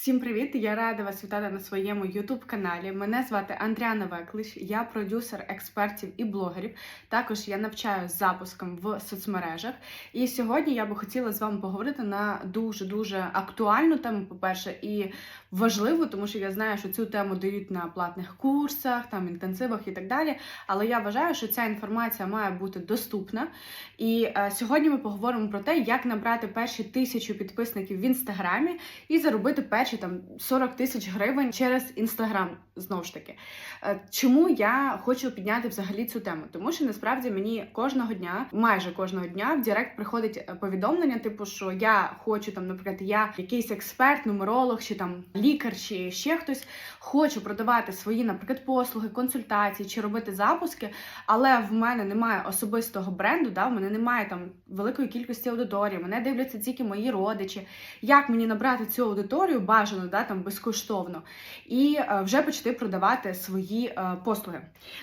Всім привіт! Я рада вас вітати на своєму youtube каналі. Мене звати Андріана Веклич, я продюсер експертів і блогерів. Також я навчаю запуском в соцмережах. І сьогодні я би хотіла з вами поговорити на дуже дуже актуальну тему, по-перше, і важливу, тому що я знаю, що цю тему дають на платних курсах, там інтенсивах і так далі. Але я вважаю, що ця інформація має бути доступна. І е, сьогодні ми поговоримо про те, як набрати перші тисячу підписників в інстаграмі і заробити перші там 40 тисяч гривень через інстаграм. Знову ж таки, Е, чому я хочу підняти взагалі цю тему? Тому що насправді мені кожного дня, майже кожного дня, в Директ приходить е, повідомлення, типу, що я хочу там, наприклад, я якийсь експерт, нумеролог, чи там лікар, чи ще хтось хочу продавати свої, наприклад, послуги, консультації чи робити запуски, але в мене немає особистого бренду, да, в мене немає там великої кількості аудиторії, мене дивляться тільки мої родичі. Як мені набрати цю аудиторію бажано, да, там безкоштовно, і е, вже почати продавати свої е, послуги.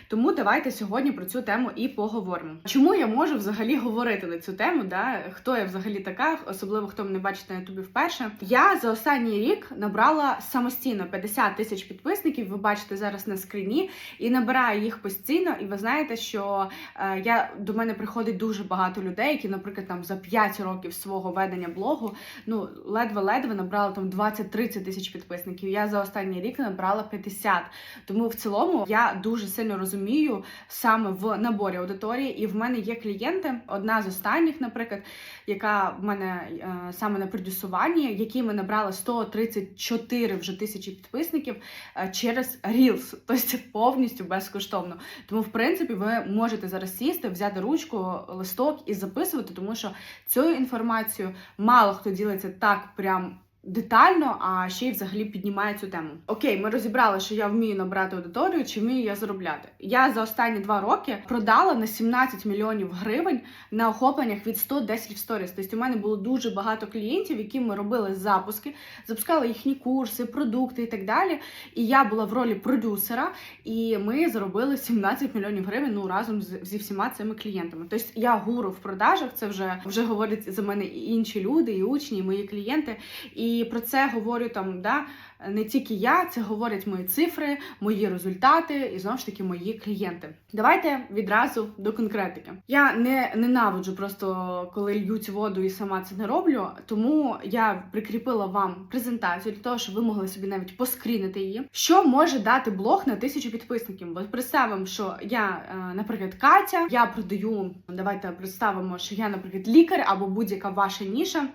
Тому давайте сьогодні про цю тему і поговоримо. Чому я можу взагалі говорити на цю тему? Да? Хто я взагалі така, особливо хто мене бачить на ютубі вперше. Я за останній рік набрала самостійно 50 тисяч підписників. Ви бачите зараз на скріні, і набираю їх постійно. І ви знаєте, що е, я до мене приходить дуже багато людей, які, наприклад, там за 5 років свого ведення блогу, ну ледве-ледве набрали там 20-30 тисяч підписників. Я за останній рік набрала 50. Тому в цілому я дуже сильно розумію саме в наборі аудиторії, і в мене є клієнти. Одна з останніх, наприклад, яка в мене е, саме на продюсуванні, які ми набрали 134 вже тисячі підписників е, через Reels, тобто повністю безкоштовно. Тому, в принципі, ви можете зараз сісти, взяти ручку, листок і записувати, тому що цю інформацію мало хто ділиться так прям. Детально, а ще й взагалі піднімає цю тему. Окей, ми розібрали, що я вмію набрати аудиторію, чи вмію я заробляти. Я за останні два роки продала на 17 мільйонів гривень на охопленнях від 110 в сторіс. Тобто у мене було дуже багато клієнтів, які ми робили запуски, запускали їхні курси, продукти і так далі. І я була в ролі продюсера, і ми заробили 17 мільйонів гривень ну разом з, зі всіма цими клієнтами. Тобто я гуру в продажах. Це вже вже говорять за мене і інші люди, і учні, і мої клієнти. І про це говорю там, да, не тільки я, це говорять мої цифри, мої результати і знову ж таки мої клієнти. Давайте відразу до конкретики. Я не ненавиджу просто коли льють воду і сама це не роблю. Тому я прикріпила вам презентацію для того, щоб ви могли собі навіть поскрінити її. Що може дати блог на тисячу підписників? Бо представимо, що я, е, наприклад, Катя, я продаю. Давайте представимо, що я, наприклад, лікар або будь-яка ваша ніша.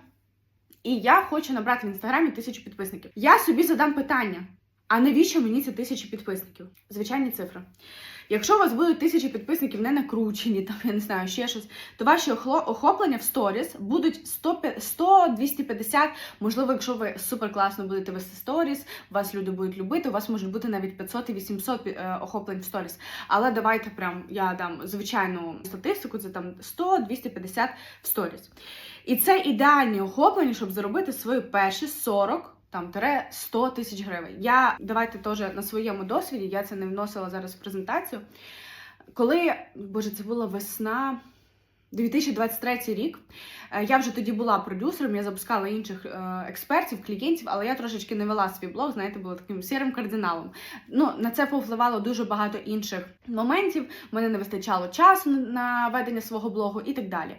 І я хочу набрати в інстаграмі тисячу підписників. Я собі задам питання: а навіщо мені ці тисячі підписників? Звичайні цифри. Якщо у вас будуть тисячі підписників не накручені, там я не знаю, ще щось, то ваші охоплення в сторіс будуть 100-250, можливо, якщо ви супер класно будете вести сторіс, вас люди будуть любити, у вас можуть бути навіть 500 і 800 е, охоплень в сторіс. Але давайте прям я дам звичайну статистику, це там 100-250 в сторіс. І це ідеальні охоплення, щоб заробити свої перші 40 там тире 100 тисяч гривень. Я давайте теж на своєму досвіді, я це не вносила зараз в презентацію. Коли, боже, це була весна. 2023 рік Е, я вже тоді була продюсером, я запускала інших е, експертів, клієнтів, але я трошечки не вела свій блог, знаєте, була таким сірим кардиналом. Ну, на це повпливало дуже багато інших моментів. Мене не вистачало часу на ведення свого блогу і так далі.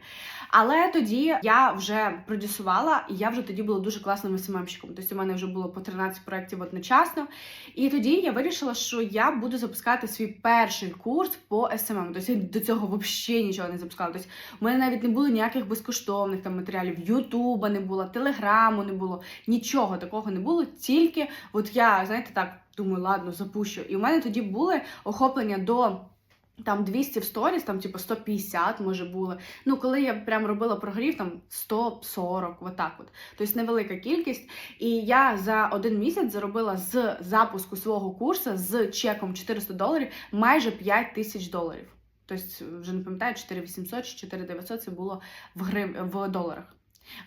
Але тоді я вже продюсувала, і я вже тоді була дуже класним СММщиком. Тобто у мене вже було по 13 проєктів одночасно. І тоді я вирішила, що я буду запускати свій перший курс по СММ. Тобто я до цього взагалі нічого не запускала. Тобто у мене навіть не було ніяких безкоштовних там матеріалів, Ютуба не було, Телеграму не було, нічого такого не було. Тільки от я, знаєте, так думаю, ладно, запущу. І у мене тоді були охоплення до. Там 200 в сторіс, там типу 150, може були. Ну, коли я прям робила прогрів, там 140, отак от. Тобто невелика кількість. І я за один місяць заробила з запуску свого курсу з чеком 400 доларів майже 5 тисяч доларів. Тобто, вже не пам'ятаю, 4800 чи 4900 це було в грив... в доларах.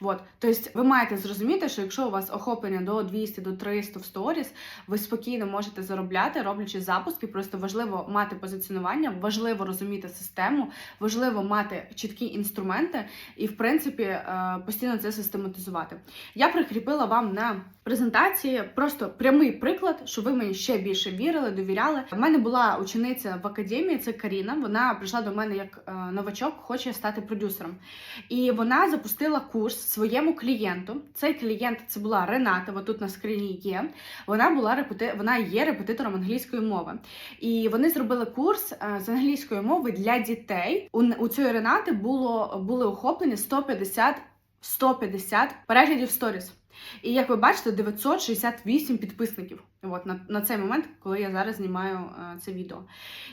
От, тобто ви маєте зрозуміти, що якщо у вас охоплення до 200, до 300 в сторіс, ви спокійно можете заробляти, роблячи запуски. Просто важливо мати позиціонування, важливо розуміти систему, важливо мати чіткі інструменти і, в принципі, е, постійно це систематизувати. Я прикріпила вам на презентації просто прямий приклад, щоб ви мені ще більше вірили, довіряли. У мене була учениця в академії, це Каріна. Вона прийшла до мене як е, новачок, хоче стати продюсером. І вона запустила курс своєму клієнту. Цей клієнт це була Рената. от тут на скрині є. Вона була репети... вона є репетитором англійської мови. І вони зробили курс е, з англійської мови для дітей. У, у цієї Ренати було були охоплені 150 150 переглядів сторіс. І як ви бачите, 968 підписників. От на, на цей момент, коли я зараз знімаю е, це відео.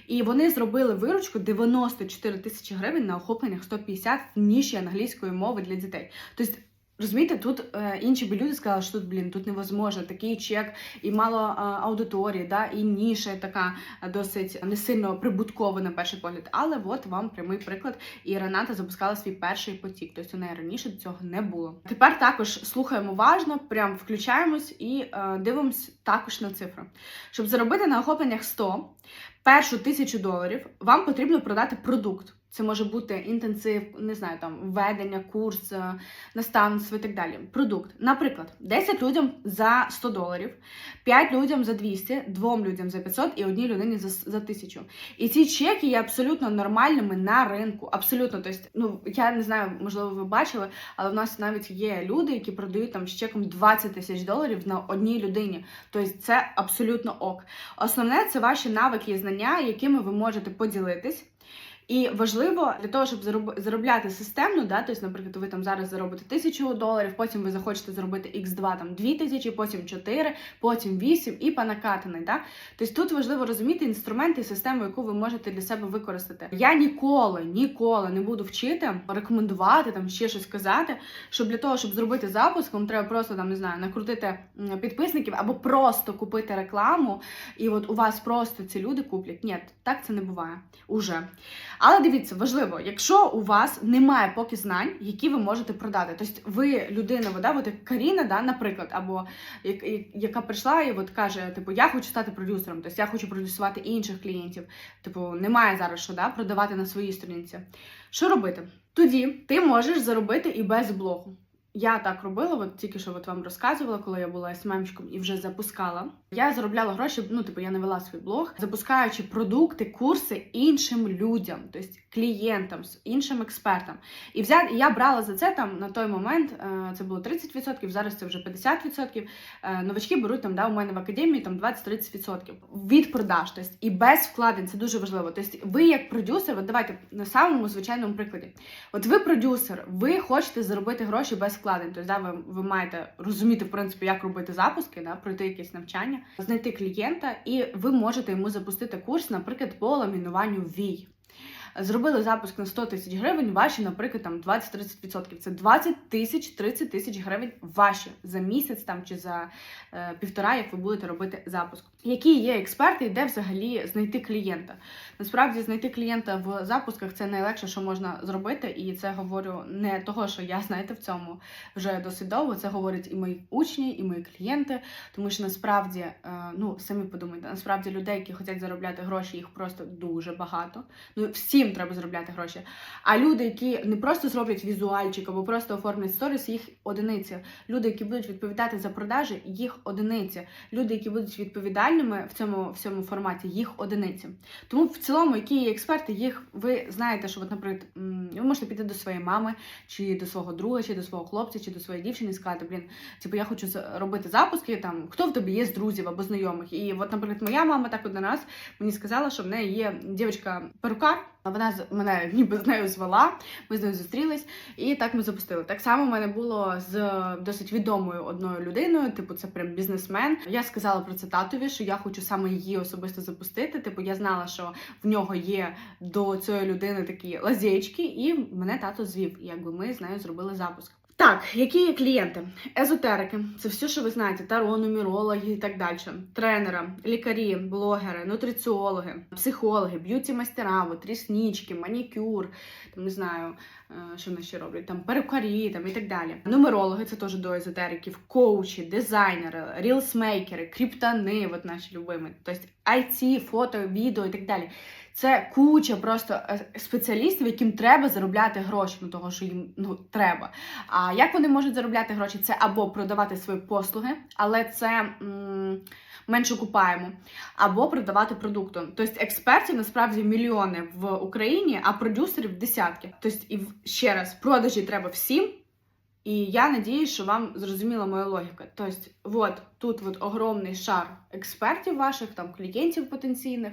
І вони зробили виручку 94 тисячі гривень на охопленнях 150 в ніші англійської мови для дітей. Тобто, розумієте, тут е, інші би люди сказали, що тут, блін, тут невозможно, такий чек і мало е, аудиторії, да, і ніша така досить не сильно прибуткова на перший погляд. Але от вам прямий приклад. І Рената запускала свій перший потік. Тобто у неї раніше цього не було. Тепер також слухаємо уважно, прям включаємось і е, дивимось також на цифри. Щоб заробити на охопленнях 100, першу тисячу доларів вам потрібно продати продукт. Це може бути інтенсив, не знаю, там введення, курс, е, наставництво і так далі. Продукт. Наприклад, 10 людям за 100 доларів, 5 людям за 200, 2 людям за 500 і одній людині за, за 1000. І ці чеки є абсолютно нормальними на ринку. Абсолютно. Тобто, ну я не знаю, можливо, ви бачили, але в нас навіть є люди, які продають там з чеком 20 тисяч доларів на одній людині. Тобто, це абсолютно ок. Основне це ваші навики і знання, якими ви можете поділитись. І важливо для того, щоб заробляти системно, да, тобто, наприклад, ви там зараз заробите тисячу доларів, потім ви захочете зробити X2 там 2 тисячі, потім 4, потім 8 і понакатаний. Да? Тобто тут важливо розуміти інструменти і систему, яку ви можете для себе використати. Я ніколи, ніколи не буду вчити, рекомендувати там ще щось казати, що для того, щоб зробити запуск, вам треба просто там не знаю, накрутити підписників або просто купити рекламу, і от у вас просто ці люди куплять. Ні, так це не буває уже. Але дивіться, важливо, якщо у вас немає поки знань, які ви можете продати. Тобто ви людина, вода, от як Каріна, да, наприклад, або яка прийшла і от каже, типу, я хочу стати продюсером, тобто я хочу продюсувати інших клієнтів. Типу, немає зараз що да, продавати на своїй сторінці. Що робити? Тоді ти можеш заробити і без блогу. Я так робила, от тільки що от вам розказувала, коли я була СММщиком і вже запускала. Я заробляла гроші, ну типу я не вела свій блог, запускаючи продукти, курси іншим людям, тобто клієнтам, іншим експертам. І взяти я брала за це там на той момент. е, Це було 30%, зараз це вже 50%. Е, Новачки беруть там да, у мене в академії там 20-30% від продаж. Тобто і без вкладень це дуже важливо. Тобто, ви як продюсер, от давайте на самому звичайному прикладі. От ви продюсер, ви хочете заробити гроші без вкладень. Тобто, да, ви, ви маєте розуміти, в принципі, як робити запуски, да, пройти якесь навчання, знайти клієнта, і ви можете йому запустити курс, наприклад, по ламінуванню вій. Зробили запуск на 100 тисяч гривень, ваші, наприклад, там 20-30%. Це 20 тисяч 30 тисяч гривень ваші за місяць там чи за е, півтора, як ви будете робити запуск. Які є експерти, і де взагалі знайти клієнта? Насправді знайти клієнта в запусках це найлегше, що можна зробити, і це говорю не того, що я знаєте в цьому вже досить довго. Це говорять і мої учні, і мої клієнти, тому що насправді, е, ну самі подумайте, насправді людей, які хочуть заробляти гроші, їх просто дуже багато. Ну всім треба заробляти гроші. А люди, які не просто зроблять візуальчик або просто оформлять сторіс, їх одиниці. Люди, які будуть відповідати за продажі, їх одиниці. Люди, які будуть відповідальними в цьому в форматі, їх одиниці. Тому в цілому, які є експерти, їх ви знаєте, що, от, наприклад, ви можете піти до своєї мами, чи до свого друга, чи до свого хлопця, чи до своєї дівчини і сказати, блін, типу, я хочу робити запуски. Там хто в тебе є з друзів або знайомих. І от, наприклад, моя мама так один раз мені сказала, що в неї є дівчинка перукар вона мене ніби з нею звела, ми з нею зустрілись, і так ми запустили. Так само в мене було з досить відомою одною людиною, типу, це прям бізнесмен. Я сказала про це татові, що я хочу саме її особисто запустити. Типу, я знала, що в нього є до цієї людини такі лазєчки, і мене тато звів. Якби ми з нею зробили запуск. Так, які є клієнти? Езотерики, це все, що ви знаєте: таро, нумерологи і так далі. Тренери, лікарі, блогери, нутриціологи, психологи, б'юті-майстера, от, ріснички, манікюр, там не знаю, е, що вони ще роблять, там перукарі там, і так далі. Нумерологи це теж до езотериків, коучі, дизайнери, рілсмейкери, кріптани, от наші любимі, тобто IT, фото, відео і так далі. Це куча просто е, спеціалістів, яким треба заробляти гроші, ну того, що їм ну треба. А як вони можуть заробляти гроші? Це або продавати свої послуги, але це м, менш окупаємо, або продавати продукти. Тобто експертів насправді мільйони в Україні, а продюсерів десятки. Тобто, і ще раз, продажі треба всім. І я надіюсь, що вам зрозуміла моя логіка. Тобто, от тут от огромний шар експертів ваших, там клієнтів потенційних,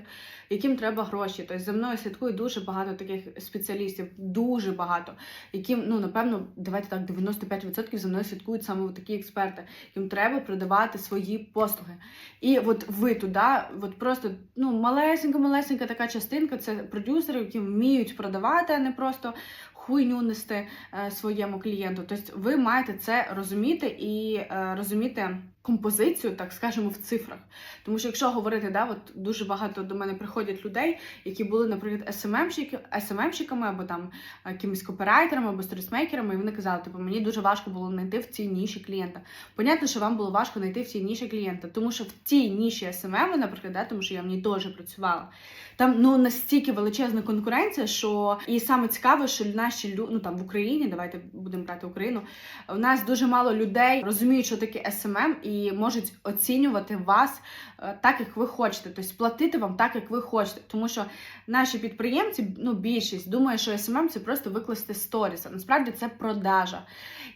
яким треба гроші. Тобто за мною слідкує дуже багато таких спеціалістів, дуже багато, яким, ну напевно, давайте так, 95% за мною слідкують саме такі експерти, їм треба продавати свої послуги. І от ви туди, от просто ну малесенька, малесенька така частинка, це продюсери, які вміють продавати, а не просто хуйню нести е, своєму клієнту. Тобто ви маєте це розуміти і е, розуміти композицію, так скажемо, в цифрах. Тому що якщо говорити, да, от дуже багато до мене приходять людей, які були, наприклад, SMM-щиками або там якимись копірайтерами або сторісмейкерами, і вони казали, типу, мені дуже важко було знайти в цій ніші клієнта. Понятно, що вам було важко знайти в цій ніші клієнта, тому що в тій ніші SMM, наприклад, да, тому що я в ній теж працювала. Там ну настільки величезна конкуренція, що і саме цікаве, що наші лю... ну там в Україні, давайте будемо брати Україну. У нас дуже мало людей розуміють, що таке SMM, і можуть оцінювати вас е, так, як ви хочете, тобто платити вам так, як ви хочете. Тому що наші підприємці, ну більшість думає, що SMM це просто викласти сторіс. А насправді це продажа.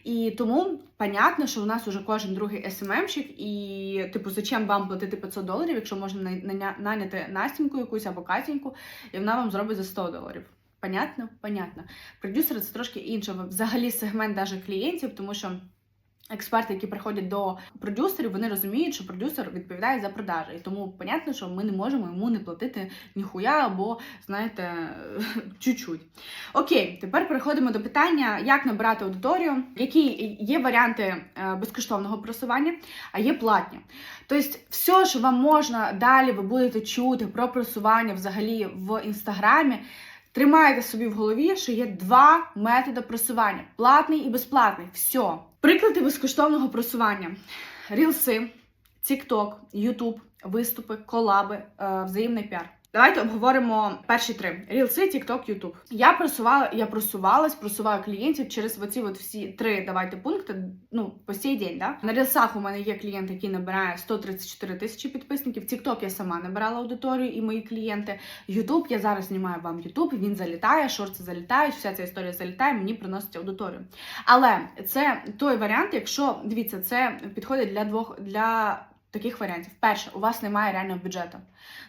І тому понятно, що у нас уже кожен другий SMM-щик, і типу, зачем вам платити 500 доларів, якщо можна наняти Настіньку якусь або Катіньку, і вона вам зробить за 100 доларів. Понятно? Понятно. Продюсери це трошки інше. Взагалі сегмент даже клієнтів, тому що. Експерти, які приходять до продюсерів, вони розуміють, що продюсер відповідає за продажі. І тому понятно, що ми не можемо йому не платити ніхуя або, знаєте, чуть-чуть. Окей, тепер переходимо до питання, як набирати аудиторію, які є варіанти е, безкоштовного просування, а є платні. Тобто, все, що вам можна далі, ви будете чути про просування взагалі в інстаграмі. Тримайте собі в голові, що є два методи просування: платний і безплатний. Все. Приклади безкоштовного просування: рілси, TikTok, YouTube, виступи, колаби, е, взаємний піар. Давайте обговоримо перші три: рілси, TikTok, YouTube. Я просувала, я просувалась, просуваю клієнтів через оці от всі три давайте пункти. Ну по сей день, да на рілсах у мене є клієнт, який набирає 134 тисячі підписників. TikTok я сама набирала аудиторію і мої клієнти. YouTube, я зараз знімаю вам YouTube, він залітає, шорти залітають, вся ця історія залітає, мені приносить аудиторію. Але це той варіант, якщо дивіться, це підходить для двох для. Таких варіантів. Перше, у вас немає реального бюджету.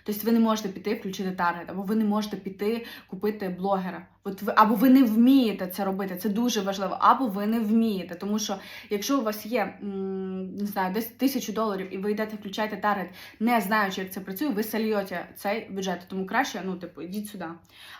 Тобто ви не можете піти включити таргет, або ви не можете піти купити блогера. От ви або ви не вмієте це робити. Це дуже важливо, або ви не вмієте. Тому що якщо у вас є не знаю, десь тисячу доларів, і ви йдете, включаєте таргет, не знаючи, як це працює, ви сольєте цей бюджет. Тому краще, ну типу, йдіть сюди,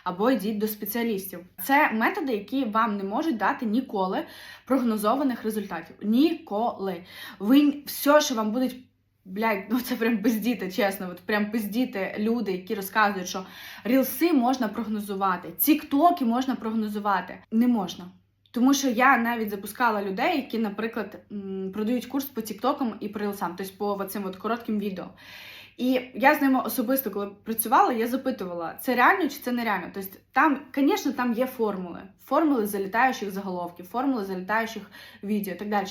або йдіть до спеціалістів. Це методи, які вам не можуть дати ніколи прогнозованих результатів. Ніколи. Ви все, що вам будуть. Блядь, ну це прям пиздіти, чесно. От прям пиздіти люди, які розказують, що рілси можна прогнозувати, тіктоки можна прогнозувати. Не можна. Тому що я навіть запускала людей, які, наприклад, продають курс по тіктокам і по рілсам, тобто по цим от коротким відео. І я з ними особисто, коли працювала, я запитувала, це реально чи це нереально. Тобто там, звісно, там є формули, формули залітаючих заголовків, формули залітаючих відео і так далі.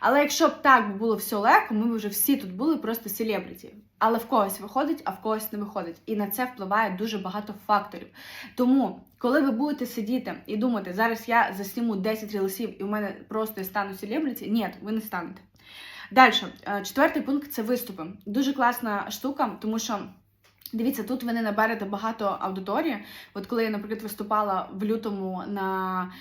Але якщо б так було все легко, ми б вже всі тут були просто селебріті. Але в когось виходить, а в когось не виходить. І на це впливає дуже багато факторів. Тому, коли ви будете сидіти і думати, зараз я засніму 10 рілсів і в мене просто стану селебріті, ні, ви не станете. Далі, е, четвертий пункт це виступи. Дуже класна штука, тому що. Дивіться, тут ви не наберете багато аудиторії. От коли я, наприклад, виступала в лютому на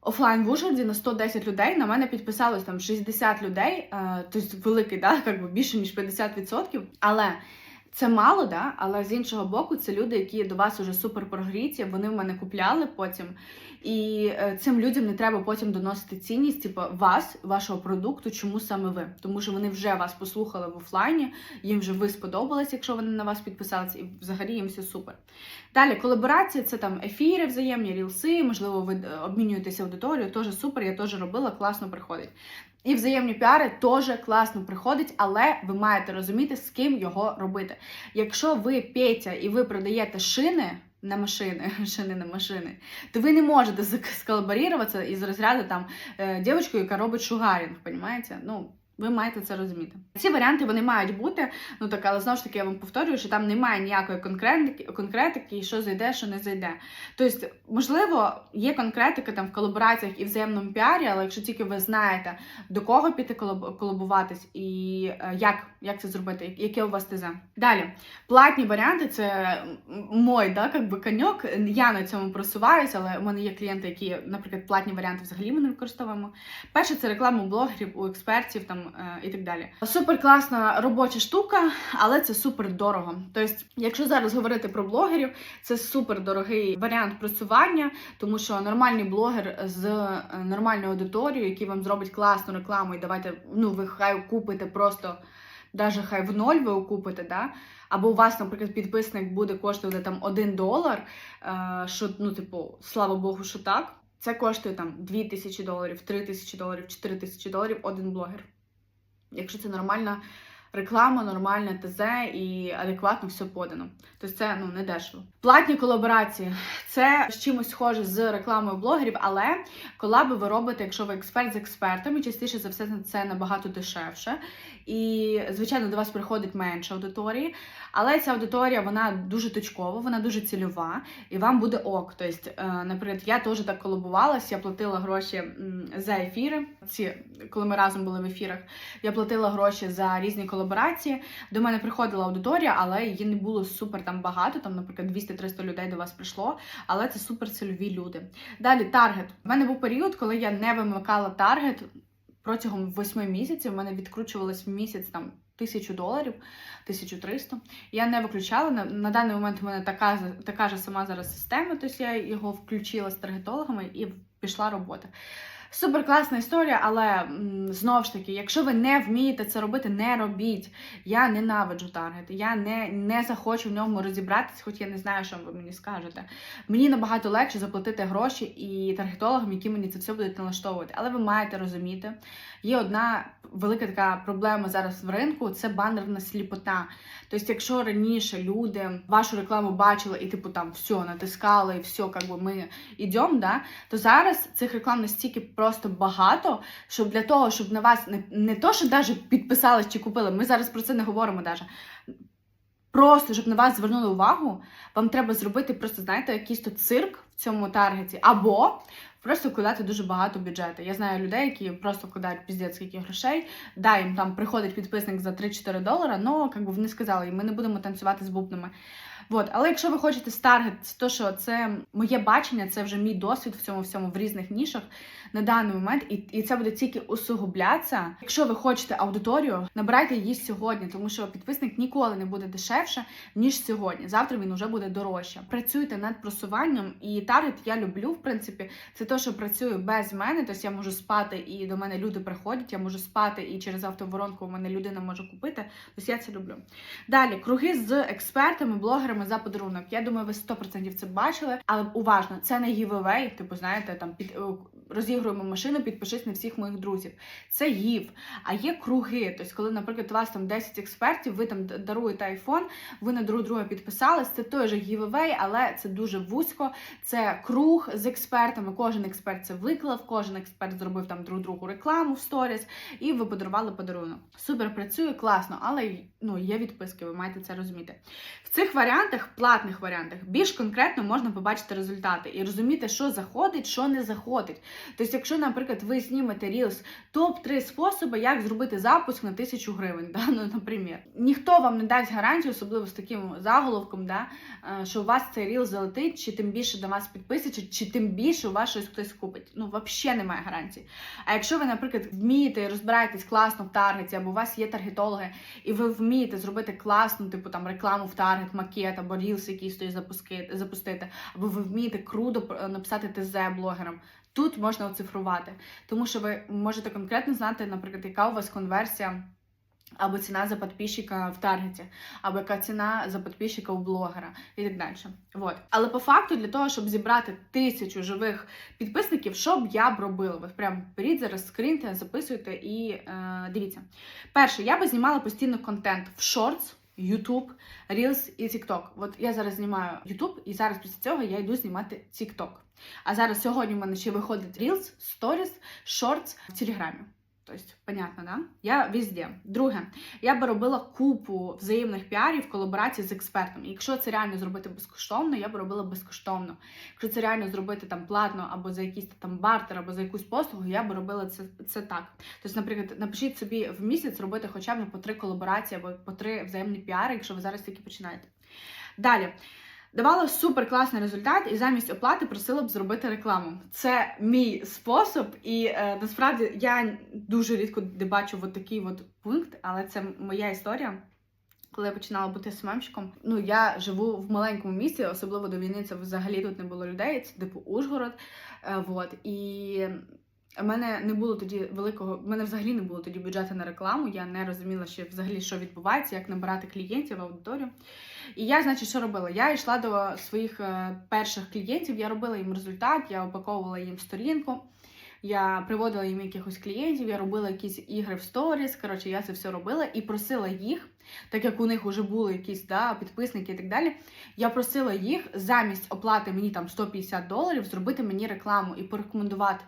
офлайн в Ужгороді на 110 людей, на мене підписалось там 60 людей, е, тобто великий, да, як би більше ніж 50%. Але Це мало, да? але з іншого боку, це люди, які до вас уже супер прогріті, вони в мене купляли потім. І е, цим людям не треба потім доносити цінність, типу, вас, вашого продукту, чому саме ви. Тому що вони вже вас послухали в офлайні, їм вже ви сподобались, якщо вони на вас підписалися, і взагалі їм все супер. Далі, колаборація це там ефіри взаємні, рілси, можливо, ви е, обмінюєтеся аудиторією, теж супер, я теж робила, класно приходить. І взаємні піари теж класно приходить, але ви маєте розуміти, з ким його робити. Якщо ви Петя і ви продаєте шини на машини, шини на машини, то ви не можете сколаборуватися із розряду там дівчинку, яка робить шугарінг, розумієте? Ну, ви маєте це розуміти. Ці варіанти вони мають бути, ну так, але знову ж таки я вам повторюю, що там немає ніякої конкретики, конкретики, що зайде, що не зайде. Тобто, можливо, є конкретика там в колабораціях і взаємному піарі, але якщо тільки ви знаєте, до кого піти колабуватись і е, як, як це зробити, яке у вас ТЗ. Далі, платні варіанти це мой, да, как би коньок. Я на цьому просуваюся, але у мене є клієнти, які, наприклад, платні варіанти взагалі ми не використовуємо. Перше це реклама блогерів, у експертів там е, і так далі. Супер класна робоча штука, але це супер дорого. Тобто, якщо зараз говорити про блогерів, це супер дорогий варіант просування, тому що нормальний блогер з е, нормальною аудиторією, який вам зробить класну рекламу, і давайте ну ви хай купите просто. Даже хай в ноль ви окупите, да? або у вас, наприклад, підписник буде коштувати там 1 долар, е, що, ну, типу, слава Богу, що так. Це коштує там 2 тисячі доларів, 3 тисячі доларів, 4 тисячі доларів один блогер. Якщо це нормальна реклама, нормальне ТЗ і адекватно все подано. Тобто це ну не дешево. Платні колаборації це з чимось схоже з рекламою блогерів, але колаби ви робите, якщо ви експерт з експертами, частіше за все це набагато дешевше. І, звичайно, до вас приходить менше аудиторії, але ця аудиторія вона дуже точкова, вона дуже цільова, і вам буде ок. Тобто, е, наприклад, я теж так колабувалася, я платила гроші за ефіри. Ці, коли ми разом були в ефірах, я платила гроші за різні колаборації. До мене приходила аудиторія, але її не було супер там багато. Там, наприклад, 200-300 людей до вас прийшло, але це супер цільові люди. Далі таргет. У мене був період, коли я не вимикала таргет протягом 8 місяців. У мене відкручувалось місяць там. Тисячу доларів, 1300. Я не виключала. На, на даний момент у мене така, така ж сама зараз система, тобто я його включила з таргетологами і пішла робота. Супер класна історія, але знову ж таки, якщо ви не вмієте це робити, не робіть. Я ненавиджу таргет. Я не, не захочу в ньому розібратись, хоч я не знаю, що ви мені скажете. Мені набагато легше заплатити гроші і таргетологам, які мені це все будуть налаштовувати. Але ви маєте розуміти, є одна велика така проблема зараз в ринку це банерна сліпота. Тобто, якщо раніше люди вашу рекламу бачили і типу там все натискали, і все, як би ми йдемо, да, то зараз цих реклам настільки просто багато, щоб для того, щоб на вас не, не то, що навіть підписались чи купили, ми зараз про це не говоримо навіть. Просто щоб на вас звернули увагу, вам треба зробити просто, знаєте, якийсь тут цирк в цьому таргеті, або просто вкладати дуже багато бюджету. Я знаю людей, які просто вкладають піздець скільки грошей. Да, їм там приходить підписник за 3-4 долара, але як би вони сказали, ми не будемо танцювати з бубнами. Вот. Але якщо ви хочете з таргет, то що це моє бачення, це вже мій досвід в цьому всьому в різних нішах на даний момент, і, і це буде тільки усугублятися. Якщо ви хочете аудиторію, набирайте її сьогодні, тому що підписник ніколи не буде дешевше, ніж сьогодні. Завтра він вже буде дорожче. Працюйте над просуванням, і таргет я люблю, в принципі, це те, що працює без мене. Тобто я можу спати, і до мене люди приходять, я можу спати, і через автоворонку у мене людина може купити. Тобто я це люблю. Далі круги з експертами, блогерами за подарунок. Я думаю, ви 100% це бачили, але уважно, це не giveaway, типу, знаєте, там під розігруємо машину, підпишись на всіх моїх друзів. Це гів. А є круги. Тобто, коли, наприклад, у вас там 10 експертів, ви там даруєте айфон, ви на друг друга підписались. Це той же giveaway, але це дуже вузько. Це круг з експертами. Кожен експерт це виклав, кожен експерт зробив там друг другу рекламу в сторіс, і ви подарували подарунок. Супер працює, класно, але ну, є відписки, ви маєте це розуміти. В цих варіантах, платних варіантах, більш конкретно можна побачити результати і розуміти, що заходить, що не заходить. Тобто, якщо, наприклад, ви знімете Reels топ-3 способи, як зробити запуск на тисячу гривень, да? ну, наприклад, ніхто вам не дасть гарантію, особливо з таким заголовком, да? е, що у вас цей Reel залетить, чи тим більше до вас підписується, чи тим більше у вас щось хтось купить. Ну, взагалі немає гарантії. А якщо ви, наприклад, вмієте і розбираєтесь класно в таргеті, або у вас є таргетологи, і ви вмієте зробити класну, типу там рекламу в таргет, макет, або Reels якийсь той запустити, або ви вмієте круто е, написати ТЗ блогерам. Тут можна оцифрувати, тому що ви можете конкретно знати, наприклад, яка у вас конверсія або ціна за підписчика в таргеті, або яка ціна за підписчика у блогера і так далі. Вот. Але по факту, для того, щоб зібрати тисячу живих підписників, що б я б робила? Ви прям беріть зараз скріньте, записуйте і е, дивіться. Перше, я би знімала постійно контент в шортс. YouTube, Reels і TikTok. От я зараз знімаю YouTube, і зараз після цього я йду знімати TikTok. А зараз сьогодні в мене ще виходить Reels, Stories, Shorts в Телеграмі. Тобто, понятно, да? Я везде. Друге, я би робила купу взаємних піарів, колаборацій з експертом. І якщо це реально зробити безкоштовно, я би робила безкоштовно. Якщо це реально зробити там платно, або за якийсь там бартер, або за якусь послугу, я би робила це, це так. Тобто, наприклад, напишіть собі в місяць робити хоча б по три колаборації або по три взаємні піари, якщо ви зараз тільки починаєте. Далі. Давала супер класний результат, і замість оплати просила б зробити рекламу. Це мій спосіб, і е, насправді я дуже рідко бачу от такий от пункт, але це моя історія. Коли я починала бути СММщиком, ну я живу в маленькому місті, особливо до війни це взагалі тут не було людей. Це типу Ужгород. Е, вот. І в мене не було тоді великого, в мене взагалі не було тоді бюджету на рекламу. Я не розуміла, що взагалі що відбувається, як набирати клієнтів, аудиторію. І я, значить, що робила? Я йшла до своїх е, перших клієнтів, я робила їм результат, я упаковувала їм сторінку. Я приводила їм якихось клієнтів, я робила якісь ігри в сторіс. Коротше, я це все робила і просила їх, так як у них вже були якісь да, підписники і так далі. Я просила їх замість оплати мені там 150 доларів зробити мені рекламу і порекомендувати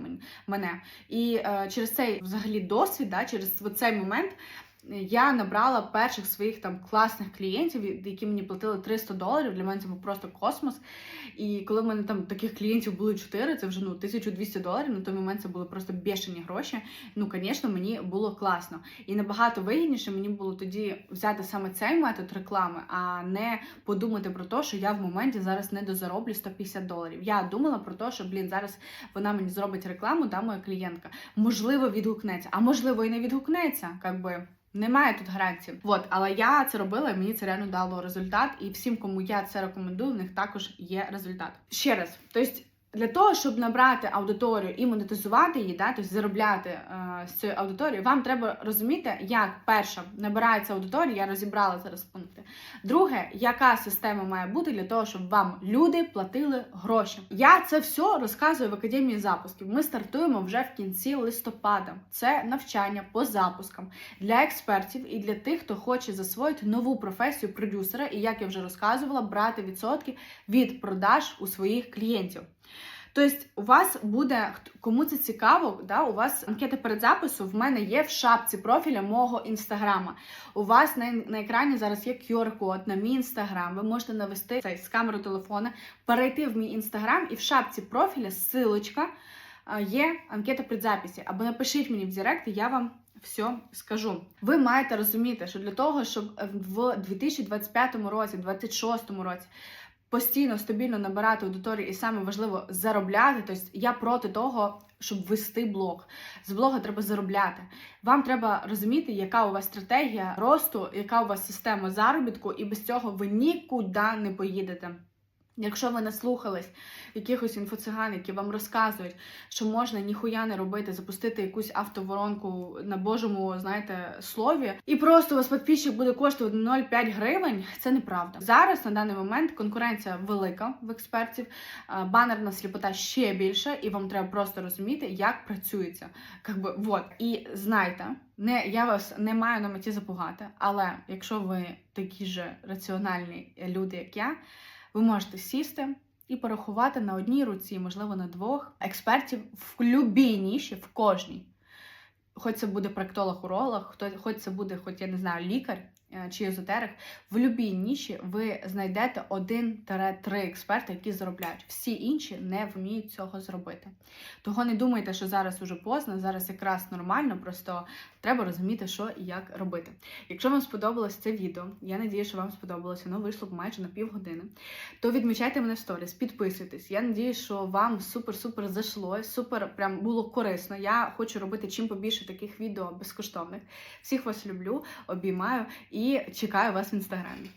мене. І е, через цей взагалі досвід, да, через цей момент. Я набрала перших своїх там класних клієнтів, які мені платили 300 доларів. Для мене це був просто космос. І коли в мене там таких клієнтів було 4, це вже ну 1200 доларів. На той момент це були просто бешені гроші. Ну, звісно, мені було класно. І набагато вигідніше мені було тоді взяти саме цей метод реклами, а не подумати про те, що я в моменті зараз не дозароблю 150 доларів. Я думала про те, що блін, зараз вона мені зробить рекламу, да, моя клієнтка. Можливо, відгукнеться, а можливо, і не відгукнеться. Как би. Немає тут гарантії. От, але я це робила, і мені це реально дало результат. І всім, кому я це рекомендую, в них також є результат. Ще раз, тобто. Для того, щоб набрати аудиторію і монетизувати її, да, тобто заробляти е, з цієї аудиторії, вам треба розуміти, як перше набирається аудиторія, я розібрала зараз пункти. Друге, яка система має бути для того, щоб вам люди платили гроші. Я це все розказую в академії запусків. Ми стартуємо вже в кінці листопада. Це навчання по запускам для експертів і для тих, хто хоче засвоїти нову професію продюсера, і як я вже розказувала, брати відсотки від продаж у своїх клієнтів. Тобто, у вас буде кому це цікаво, да, у вас анкета передзапису в мене є в шапці профіля мого інстаграма. У вас на, на екрані зараз є QR-код на мій інстаграм. Ви можете навести цей з камери телефона, перейти в мій інстаграм і в шапці профіля ссилочка а, є анкета предзаписі. Або напишіть мені в Директ, і я вам. Все скажу. Ви маєте розуміти, що для того, щоб в 2025 році, 2026 році постійно стабільно набирати аудиторію і саме важливо заробляти. Тобто я проти того, щоб вести блог. З блога треба заробляти. Вам треба розуміти, яка у вас стратегія росту, яка у вас система заробітку, і без цього ви нікуди не поїдете. Якщо ви наслухались якихось інфоциган, які вам розказують, що можна ніхуя не робити, запустити якусь автоворонку на божому, знаєте, слові, і просто у вас підписчик буде коштувати 0,5 гривень, це неправда. Зараз на даний момент конкуренція велика в експертів, банерна сліпота ще більше, і вам треба просто розуміти, як працюється. Как би, вот. І знайте, не я вас не маю на меті запугати, але якщо ви такі ж раціональні люди, як я ви можете сісти і порахувати на одній руці, можливо, на двох експертів в любій ніші, в кожній. Хоч це буде проктолог уролог хоч це буде, хоч я не знаю, лікар, е, чи езотерик, в будь-якій ніші ви знайдете один-три експерти, які заробляють. Всі інші не вміють цього зробити. Того не думайте, що зараз уже поздно, зараз якраз нормально, просто треба розуміти, що і як робити. Якщо вам сподобалось це відео, я надію, що вам сподобалося, воно вийшло майже на півгодини, то відмічайте мене в сторіс, підписуйтесь. Я надію, що вам супер-супер зайшло, супер прям було корисно. Я хочу робити чим побільше таких відео безкоштовних. Всіх вас люблю, обіймаю і чекаю вас в інстаграмі.